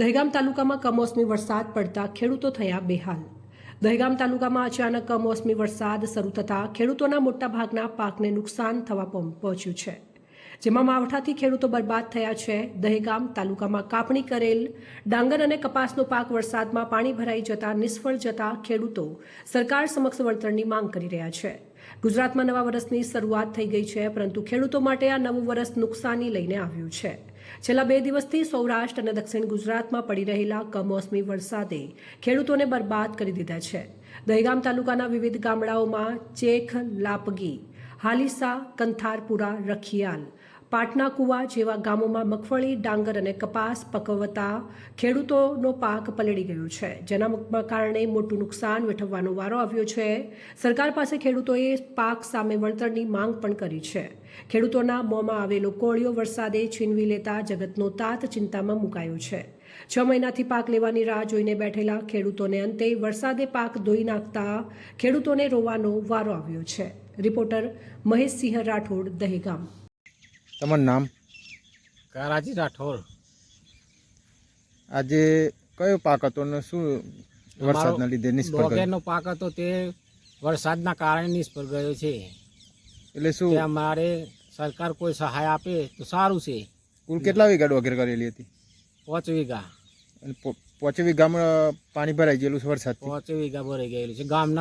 દહેગામ તાલુકામાં કમોસમી વરસાદ પડતા ખેડૂતો થયા બેહાલ. દહેગામ તાલુકામાં અચાનક કમોસમી વરસાદ શરૂ થતાં ખેડૂતોના મોટાભાગના પાકને નુકસાન થવા પહોં- પહોંચ્યું છે. જેમાં માવઠાથી ખેડૂતો બરબાદ થયા છે. દહેગામ તાલુકામાં કાપણી કરેલ, ડાંગર અને કપાસનો પાક વરસાદમાં પાણી ભરાઈ જતા નિષ્ફળ જતા ખેડૂતો સરકાર સમક્ષ વળતરની માંગ કરી રહ્યા છે. ગુજરાતમાં નવા વર્ષની શરૂઆત થઈ ગઈ છે, પરંતુ ખેડૂતો માટે આ નવું વર્ષ નુકસાની લઈને આવ્યું છે. છેલ્લા બે દિવસથી સૌરાષ્ટ્ર અને દક્ષિણ ગુજરાતમાં પડી રહેલા કમોસમી વરસાદે ખેડૂતોને બરબાદ કરી દીધા છે. દહેગામ તાલુકાના વિવિધ ગામડાઓમાં ચેખ, લાપગી, હાલીસા, કંથારપુરા, રખિયાલ પાટના કુવા જેવા ગામોમાં મગફળી, ડાંગર અને કપાસ પકવતા ખેડૂતોનો પાક પલળી ગયો છે. જેના કારણે મોટું નુકસાન વેઠવવાનો વારો આવ્યો છે. સરકાર પાસે ખેડૂતોએ પાક સામે વળતરની માંગ પણ કરી છે. ખેડૂતોના મોંમાં આવેલો કોળિયો વરસાદે છીનવી લેતા જગતનો તાત ચિંતામાં મુકાયો છે. છ મહિનાથી પાક લેવાની રાહ જોઈને બેઠેલા ખેડૂતોને અંતે વરસાદે પાક ધોઈ નાખતા ખેડૂતોને રોવાનો વારો આવ્યો છે. રિપોર્ટર મહેશસિંહ રાઠોડ, દહેગામ. તમારું નામ? કરાજી રાઠોડ. આજે કયો પાક હતો ને શું વરસાદના લીધે નિષ્ફળ ગયો? પાક હતો તે વરસાદના કારણે નિષ્ફળ ગયો છે. એટલે શું? મારે અમારે સરકાર કોઈ સહાય આપે તો સારું છે. કુલ કેટલા વીઘા ડોગેર કરેલી હતી? પાંચ વીઘા. પોચે વીઘામાં પાણી ભરાઈ ગયેલું છે વરસાદ પાંચ વીઘા ભરાઈ ગયેલું છે. ગામના